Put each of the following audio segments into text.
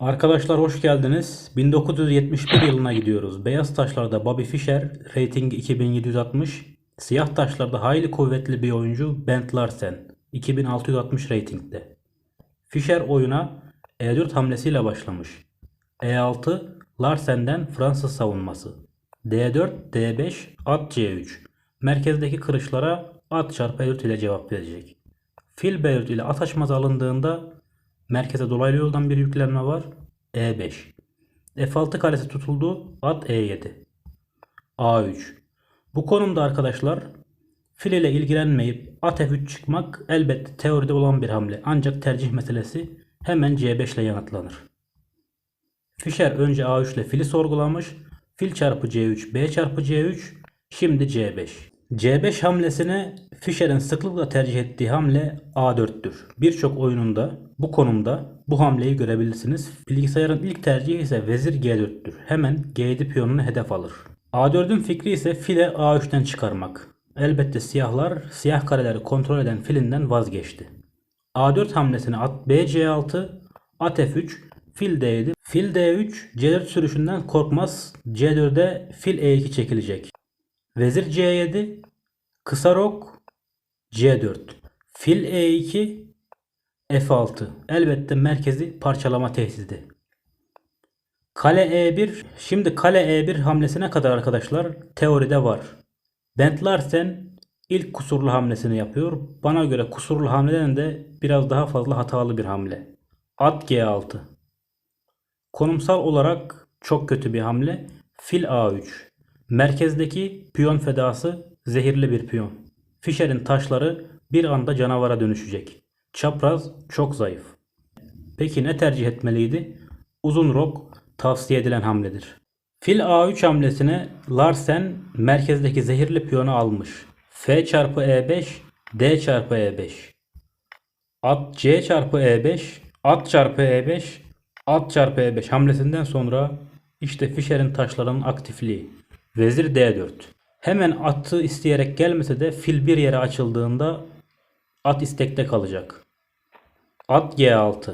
Arkadaşlar hoş geldiniz. 1971 yılına gidiyoruz. Beyaz taşlarda Bobby Fischer, rating 2760. Siyah taşlarda hayli kuvvetli bir oyuncu Bent Larsen, 2660 ratingde. Fischer oyuna E4 hamlesiyle başlamış. E6 Larsen'den Fransız savunması. D4, D5, at C3. Merkezdeki kırışlara at çarpı E4 ile cevap verecek. Fil B4 ile at açmaz alındığında merkeze dolaylı yoldan bir yüklenme var. E5. F6 karesi tutuldu. At E7. A3. Bu konumda arkadaşlar fil ile ilgilenmeyip at F3 çıkmak elbette teoride olan bir hamle. Ancak tercih meselesi hemen C5 ile yanıtlanır. Fischer önce A3 ile fili sorgulamış. Fil çarpı C3, B çarpı C3, şimdi C5. C5 hamlesine Fischer'in sıklıkla tercih ettiği hamle A4'tür. Birçok oyununda bu konumda bu hamleyi görebilirsiniz. Bilgisayarın ilk tercihi ise vezir G4'tür. Hemen G7 piyonunu hedef alır. A4'ün fikri ise file A3'ten çıkarmak. Elbette siyahlar siyah kareleri kontrol eden filinden vazgeçti. A4 hamlesine at B C6, at F3, fil D7, fil D3, C4 sürüşünden korkmaz. C4'e fil E2 çekilecek. Vezir C7, kısa rok, C4, fil E2, F6. Elbette merkezi parçalama tehdidi. Kale E1. Şimdi kale E1 hamlesine kadar arkadaşlar teoride var. Bent Larsen ilk kusurlu hamlesini yapıyor. Bana göre kusurlu hamleden de biraz daha fazla hatalı bir hamle. At G6. Konumsal olarak çok kötü bir hamle. Fil A3. Merkezdeki piyon fedası zehirli bir piyon. Fischer'in taşları bir anda canavara dönüşecek. Çapraz çok zayıf. Peki ne tercih etmeliydi? Uzun rok tavsiye edilen hamledir. Fil A3 hamlesine Larsen merkezdeki zehirli piyonu almış. F çarpı E5, D çarpı E5. At C çarpı E5, at çarpı E5, at çarpı E5 hamlesinden sonra işte Fischer'in taşlarının aktifliği. Vezir D4. Hemen atı isteyerek gelmese de fil bir yere açıldığında at istekte kalacak. At G6.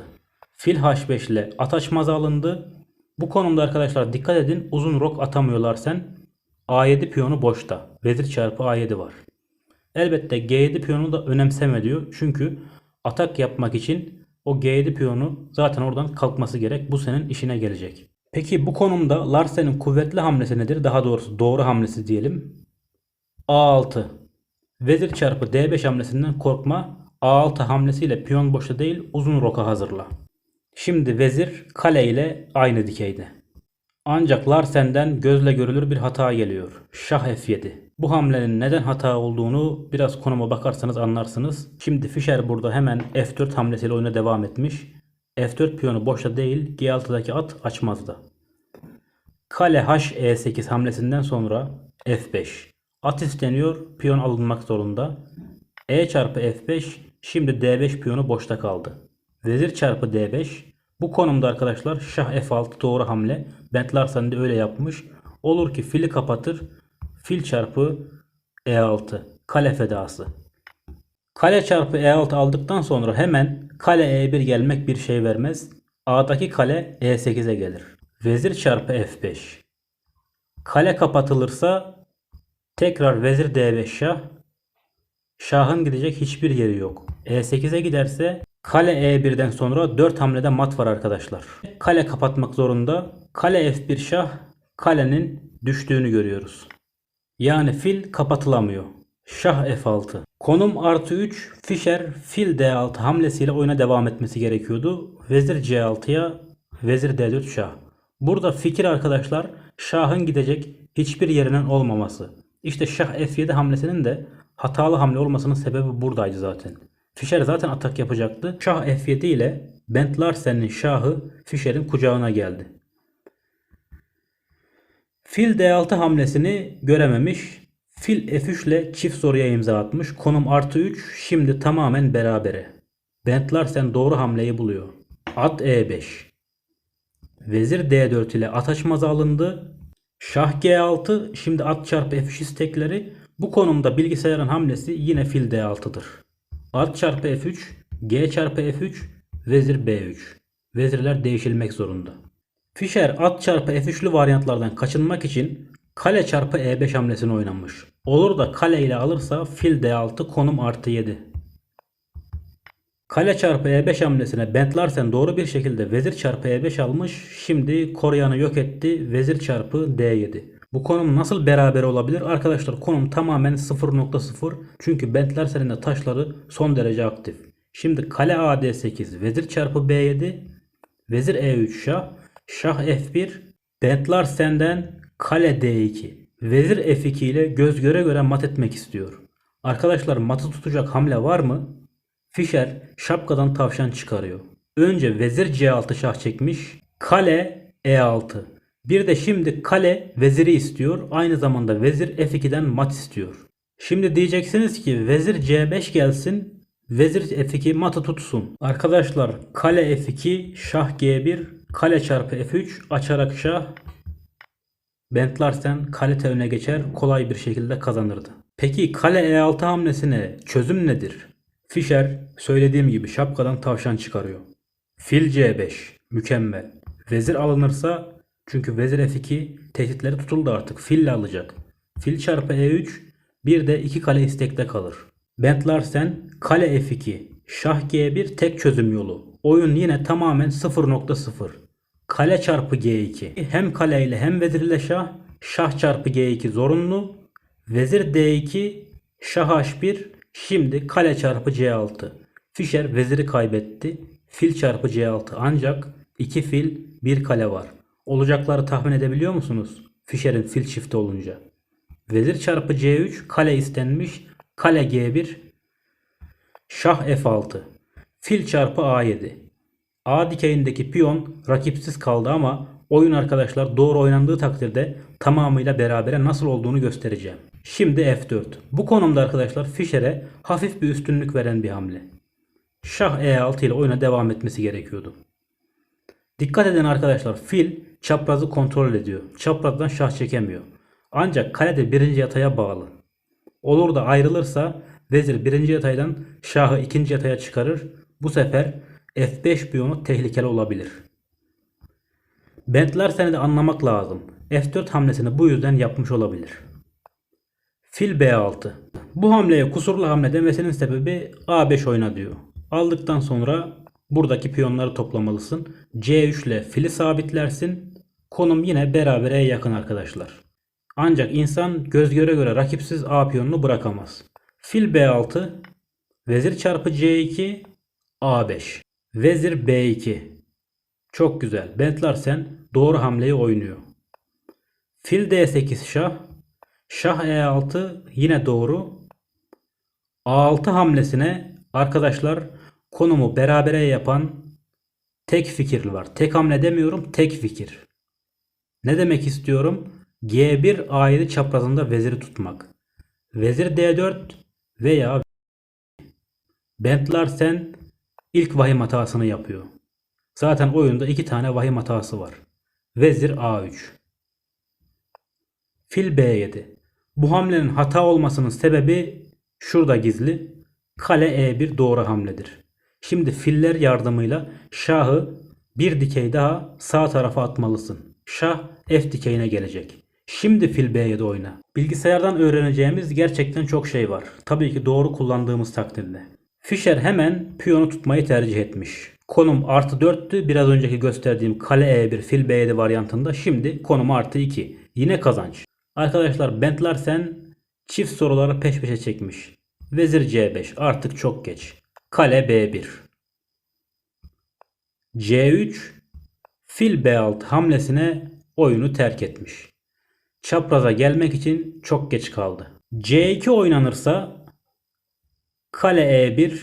Fil H5 ile at açmaz alındı. Bu konumda arkadaşlar dikkat edin uzun rok atamıyorlar sen. A7 piyonu boşta. Vezir çarpı A7 var. Elbette G7 piyonu da önemseme diyor. Çünkü atak yapmak için o G7 piyonu zaten oradan kalkması gerek. Bu senin işine gelecek. Peki bu konumda Larsen'in kuvvetli hamlesi nedir? Daha doğrusu doğru hamlesi diyelim. A6. Vezir çarpı D5 hamlesinden korkma. A6 hamlesiyle piyon boşta değil uzun roka hazırla. Şimdi vezir kale ile aynı dikeyde. Ancak Larsen'den gözle görülür bir hata geliyor. Şah F7. Bu hamlenin neden hata olduğunu biraz konuma bakarsanız anlarsınız. Şimdi Fischer burada hemen F4 hamlesiyle oyuna devam etmiş. F4 piyonu boşta değil G6'daki at açmazda. Kale H E8 hamlesinden sonra F5. At isteniyor, piyon alınmak zorunda. E çarpı F5, şimdi D5 piyonu boşta kaldı. Vezir çarpı D5. Bu konumda arkadaşlar şah F6 doğru hamle. Bent Larsen de öyle yapmış. Olur ki fili kapatır. Fil çarpı E6. Kale fedası. Kale çarpı E6 aldıktan sonra hemen kale E1 gelmek bir şey vermez. A'daki kale E8'e gelir. Vezir çarpı F5. Kale kapatılırsa tekrar vezir D5 şah. Şahın gidecek hiçbir yeri yok. E8'e giderse kale E1'den sonra 4 hamlede mat var arkadaşlar. Kale kapatmak zorunda. Kale F1 şah kalenin düştüğünü görüyoruz. Yani fil kapatılamıyor. Şah F6. Konum artı 3 Fischer fil D6 hamlesiyle oyuna devam etmesi gerekiyordu. Vezir C6'ya vezir D4 şah. Burada fikir arkadaşlar şahın gidecek hiçbir yerinin olmaması. İşte şah F7 hamlesinin de hatalı hamle olmasının sebebi buradaydı zaten. Fischer zaten atak yapacaktı. Şah F7 ile Bent Larsen'in şahı Fischer'in kucağına geldi. Fil D6 hamlesini görememiş. Fil F3 ile çift soruya imza atmış. Konum artı 3 şimdi tamamen berabere. Bent Larsen doğru hamleyi buluyor. At E5. Vezir D4 ile at açmazı alındı. Şah G6 şimdi at çarpı F3 istekleri. Bu konumda bilgisayarın hamlesi yine fil D6'dır. At çarpı F3, G çarpı F3, vezir B3. Vezirler değişilmek zorunda. Fischer at çarpı F3'lü varyantlardan kaçınmak için kale çarpı E5 hamlesini oynamış. Olur da kale ile alırsa fil D6 konum artı 7. Kale çarpı E5 hamlesine Bent Larsen doğru bir şekilde vezir çarpı E5 almış. Şimdi koruyanı yok etti. Vezir çarpı D7. Bu konum nasıl beraber olabilir? Arkadaşlar konum tamamen 0.0. Çünkü Bent de taşları son derece aktif. Şimdi kale AD8, vezir çarpı B7, vezir E3 şah, şah F1, Bent Larsen'den kale D2, vezir F2 ile göz göre göre mat etmek istiyor. Arkadaşlar matı tutacak hamle var mı? Fischer şapkadan tavşan çıkarıyor. Önce vezir C6 şah çekmiş. Kale E6. Bir de şimdi kale veziri istiyor. Aynı zamanda vezir F2'den mat istiyor. Şimdi diyeceksiniz ki vezir C5 gelsin. Vezir F2 matı tutsun. Arkadaşlar kale F2 şah G1 kale çarpı F3 açarak şah Bent Larsen kalite öne geçer kolay bir şekilde kazanırdı. Peki kale E6 hamlesine çözüm nedir? Fischer söylediğim gibi şapkadan tavşan çıkarıyor. Fil C5 mükemmel. Vezir alınırsa çünkü vezir F2 tehditleri tutuldu artık. Fille alacak. Fil çarpı E3 bir de iki kale istekte kalır. Bent Larsen kale F2 şah G1 tek çözüm yolu. Oyun yine tamamen 0.0. Kale çarpı G2. Hem kale ile hem vezir ile şah. Şah çarpı G2 zorunlu. Vezir D2 şah H1 Şimdi kale çarpı C6. Fischer veziri kaybetti. Fil çarpı C6 ancak iki fil bir kale var. Olacakları tahmin edebiliyor musunuz? Fischer'in fil çifti olunca. Vezir çarpı C3 kale istenmiş. Kale G1 şah F6. Fil çarpı A7. A dikeyindeki piyon rakipsiz kaldı ama oyun arkadaşlar doğru oynandığı takdirde tamamıyla berabere nasıl olduğunu göstereceğim. Şimdi F4. Bu konumda arkadaşlar Fischer'e hafif bir üstünlük veren bir hamle. Şah E6 ile oyuna devam etmesi gerekiyordu. Dikkat edin arkadaşlar fil çaprazı kontrol ediyor. Çaprazdan şah çekemiyor. Ancak kale de birinci yataya bağlı. Olur da ayrılırsa vezir birinci yataydan şahı ikinci yataya çıkarır. Bu sefer F5 piyonu tehlikeli olabilir. Bentler seni de anlamak lazım. F4 hamlesini bu yüzden yapmış olabilir. Fil B6. Bu hamleye kusurlu hamle demesinin sebebi A5 oyna diyor. Aldıktan sonra buradaki piyonları toplamalısın. C3 ile fili sabitlersin. Konum yine berabere yakın arkadaşlar. Ancak insan göz göre göre rakipsiz A piyonunu bırakamaz. Fil B6, vezir çarpı C2, A5. Vezir B2. Çok güzel. Bentler sen doğru hamleyi oynuyor. Fil D8 şah. Şah E6 yine doğru. A6 hamlesine arkadaşlar konumu berabere yapan tek fikir var. Tek hamle demiyorum tek fikir. Ne demek istiyorum? G1 ayrı çaprazında veziri tutmak. Vezir D4 veya Bent Larsen ilk vahim hatasını yapıyor. Zaten oyunda iki tane vahim hatası var. Vezir A3. Fil B7. Bu hamlenin hata olmasının sebebi şurada gizli. Kale E1 doğru hamledir. Şimdi filler yardımıyla şahı bir dikey daha sağ tarafa atmalısın. Şah F dikeyine gelecek. Şimdi fil B7 oyna. Bilgisayardan öğreneceğimiz gerçekten çok şey var. Tabii ki doğru kullandığımız takdirde. Fischer hemen piyonu tutmayı tercih etmiş. Konum artı 4'tü biraz önceki gösterdiğim kale E1 fil B7 varyantında şimdi konum artı 2. Yine kazanç. Arkadaşlar Bent Larsen çift soruları peş peşe çekmiş. Vezir C5 artık çok geç. Kale B1. C3 fil B6 hamlesine oyunu terk etmiş. Çapraza gelmek için çok geç kaldı. C2 oynanırsa kale E1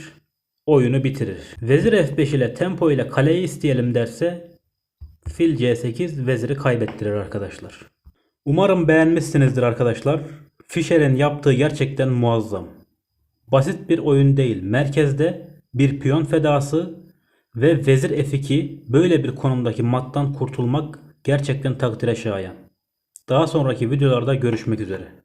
oyunu bitirir. Vezir F5 ile tempo ile kaleyi isteyelim derse fil C8 veziri kaybettirir arkadaşlar. Umarım beğenmişsinizdir arkadaşlar. Fischer'in yaptığı gerçekten muazzam. Basit bir oyun değil. Merkezde bir piyon fedası ve vezir F2 böyle bir konumdaki mattan kurtulmak gerçekten takdire şayan. Daha sonraki videolarda görüşmek üzere.